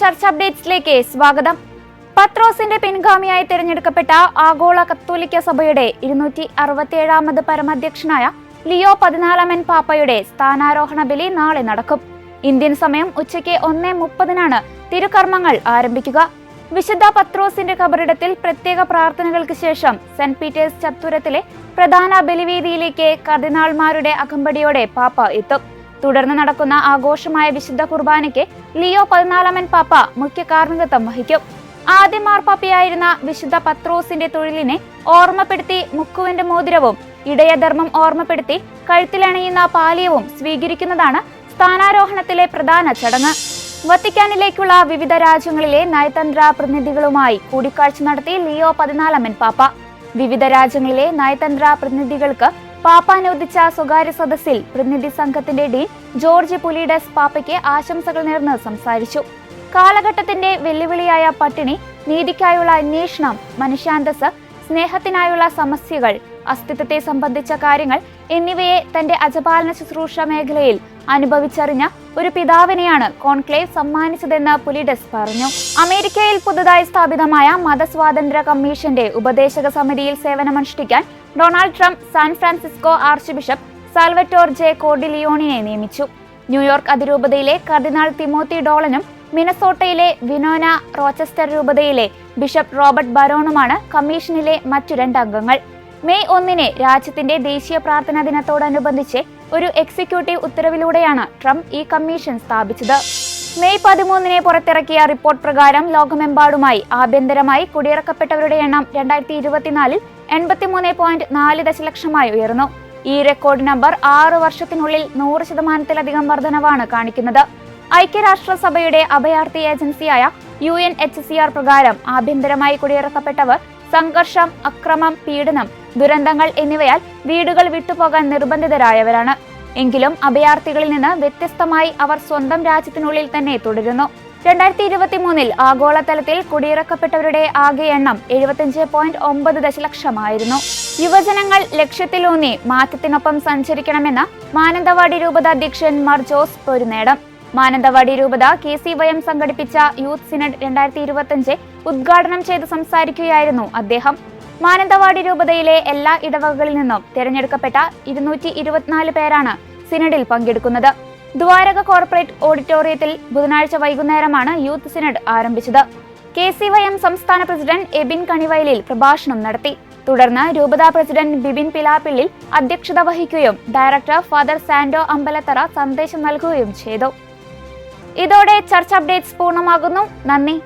ചർച്ച അപ്ഡേറ്റ്സിലേക്ക് സ്വാഗതം. പത്രോസിന്റെ പിൻഗാമിയായി തിരഞ്ഞെടുക്കപ്പെട്ട ആഗോള കത്തോലിക്ക സഭയുടെ ഇരുന്നൂറ്റി അറുപത്തിയേഴാമത് പരമാധ്യക്ഷനായ ലിയോ പതിനാലാമൻ പാപ്പയുടെ സ്ഥാനാരോഹണ ബലി നാളെ നടക്കും. ഇന്ത്യൻ സമയം ഉച്ചയ്ക്ക് ഒന്നേ മുപ്പതിനാണ് തിരുക്കർമ്മങ്ങൾ ആരംഭിക്കുക. വിശുദ്ധ പത്രോസിന്റെ കബറിടത്തിൽ പ്രത്യേക പ്രാർത്ഥനകൾക്ക് ശേഷം സെന്റ് പീറ്റേഴ്സ് ചത്തുരത്തിലെ പ്രധാന ബലിവേദിയിലേക്ക് കർദിനാൾമാരുടെ അകമ്പടിയോടെ പാപ്പ എത്തും. തുടർന്ന് നടക്കുന്ന ആഘോഷമായ വിശുദ്ധ കുർബാനയ്ക്ക് ലിയോ പതിനാലാമൻ പാപ്പ മുഖ്യ കാർമ്മികത്വം വഹിക്കും. ആദ്യ മാർപ്പാപ്പയായിരുന്ന വിശുദ്ധ പത്രോസിന്റെ തൊഴിലിനെ ഓർമ്മപ്പെടുത്തി മുക്കുവിന്റെ മോതിരവും ഇടയധർമ്മം ഓർമ്മപ്പെടുത്തി കഴുത്തിലണിയുന്ന പാലിയവും സ്വീകരിക്കുന്നതാണ് സ്ഥാനാരോഹണത്തിലെ പ്രധാന ചടങ്ങ്. വത്തിക്കാനിലേക്കുള്ള വിവിധ രാജ്യങ്ങളിലെ നയതന്ത്ര പ്രതിനിധികളുമായി കൂടിക്കാഴ്ച നടത്തി ലിയോ പതിനാലാമൻ പാപ്പ. വിവിധ രാജ്യങ്ങളിലെ നയതന്ത്ര പ്രതിനിധികൾക്ക് പാപ്പ അനുവദിച്ച സ്വകാര്യ സദസ്സിൽ പ്രതിനിധി സംഘത്തിന്റെ ഡീൻ ജോർജ് പുലിഡസ് പാപ്പയ്ക്ക് ആശംസകൾ നേർന്ന് സംസാരിച്ചു. കാലഘട്ടത്തിന്റെ വെല്ലുവിളിയായ പട്ടിണി നീതിക്കായുള്ള അന്വേഷണം മനുഷ്യാന്തസ് സ്നേഹത്തിനായുള്ള സമസ്യകൾ അസ്തിത്വത്തെ സംബന്ധിച്ച കാര്യങ്ങൾ എന്നിവയെ തന്റെ അജപാലന ശുശ്രൂഷ മേഖലയിൽ അനുഭവിച്ചറിഞ്ഞ ഒരു പിതാവിനെയാണ് കോൺക്ലേവ് സമ്മാനിച്ചതെന്ന് പുലിഡസ് പറഞ്ഞു. അമേരിക്കയിൽ പുതുതായി സ്ഥാപിതമായ മതസ്വാതന്ത്ര്യ കമ്മീഷന്റെ ഉപദേശക സമിതിയിൽ സേവനമനുഷ്ഠിക്കാൻ Donald Trump San Francisco archbishop Salvatore J കോഡിലിയോണിനെ നിയമിച്ചു. ന്യൂയോർക്ക് അതിരൂപതയിലെ കർദിനാൾ തിമോത്തി ഡോളനും മിനസോട്ടയിലെ വിനോന റോച്ചസ്റ്റർ രൂപതയിലെ ബിഷപ്പ് റോബർട്ട് ബരോണുമാണ് കമ്മീഷനിലെ മറ്റു രണ്ട് അംഗങ്ങൾ. മെയ് ഒന്നിന് രാജ്യത്തിന്റെ ദേശീയ പ്രാർത്ഥനാ ദിനത്തോടനുബന്ധിച്ച് ഒരു എക്സിക്യൂട്ടീവ് ഉത്തരവിലൂടെയാണ് ട്രംപ് ഈ കമ്മീഷൻ സ്ഥാപിച്ചത്. മെയ് പതിമൂന്നിന് പുറത്തിറക്കിയ റിപ്പോർട്ട് പ്രകാരം ലോകമെമ്പാടുമായി ആഭ്യന്തരമായി കുടിയിറക്കപ്പെട്ടവരുടെ എണ്ണം രണ്ടായിരത്തി ഇരുപത്തിനാലിൽ എൺപത്തിമൂന്ന് പോയിന്റ് നാല് ദശലക്ഷമായി ഉയർന്നു. ഈ റെക്കോർഡ് നമ്പർ ആറ് വർഷത്തിനുള്ളിൽ നൂറ് ശതമാനത്തിലധികം വർധനവാണ് കാണിക്കുന്നത്. ഐക്യരാഷ്ട്രസഭയുടെ അഭയാർത്ഥി ഏജൻസിയായ U N H C R പ്രകാരം ആഭ്യന്തരമായി കുടിയിറക്കപ്പെട്ടവർ സംഘർഷം അക്രമം പീഡനം ദുരന്തങ്ങൾ എന്നിവയാൽ വീടുകൾ വിട്ടുപോകാൻ നിർബന്ധിതരായവരാണ്. എങ്കിലും അഭയാർത്ഥികളിൽ നിന്ന് വ്യത്യസ്തമായി അവർ സ്വന്തം രാജ്യത്തിനുള്ളിൽ തന്നെ തുടരുന്നു. രണ്ടായിരത്തി ഇരുപത്തി മൂന്നിൽ ആഗോളതലത്തിൽ കുടിയിറക്കപ്പെട്ടവരുടെ ആകെ എണ്ണം എഴുപത്തിയഞ്ച് പോയിന്റ് ഒമ്പത് ദശലക്ഷമായിരുന്നു. യുവജനങ്ങൾ ലക്ഷ്യത്തിലൂന്നി മാറ്റത്തിനൊപ്പം സഞ്ചരിക്കണമെന്ന മാനന്തവാടി രൂപത അധ്യക്ഷൻ മാർ ജോസ് പൊരുനേടം മാനന്തവാടി രൂപത കെ സി വൈ എം സംഘടിപ്പിച്ച യൂത്ത് സിനഡ് രണ്ടായിരത്തി ഇരുപത്തിയഞ്ച് ഉദ്ഘാടനം ചെയ്ത് സംസാരിക്കുകയായിരുന്നു അദ്ദേഹം. മാനന്തവാടി രൂപതയിലെ എല്ലാ ഇടവകകളിൽ നിന്നും തിരഞ്ഞെടുക്കപ്പെട്ട ഇരുന്നൂറ്റി ഇരുപത്തിനാല് പേരാണ് സിനഡിൽ പങ്കെടുക്കുന്നത്. ദ്വാരക കോർപ്പറേറ്റ് ഓഡിറ്റോറിയത്തിൽ ബുധനാഴ്ച വൈകുന്നേരമാണ് യൂത്ത് സിനഡ് ആരംഭിച്ചത്. കെ സി വൈ എം സംസ്ഥാന പ്രസിഡന്റ് എബിൻ കണിവയലിൽ പ്രഭാഷണം നടത്തി. തുടർന്ന് രൂപതാ പ്രസിഡന്റ് ബിബിൻ പിലാപ്പിള്ളിൽ അധ്യക്ഷത വഹിക്കുകയും ഡയറക്ടർ ഫാദർ സാൻഡോ അമ്പലത്തറ സന്ദേശം നൽകുകയും ചെയ്തു. ഇതോടെ ചർച്ച് അപ്ഡേറ്റ്സ് പൂർണമാകുന്നു. നന്ദി.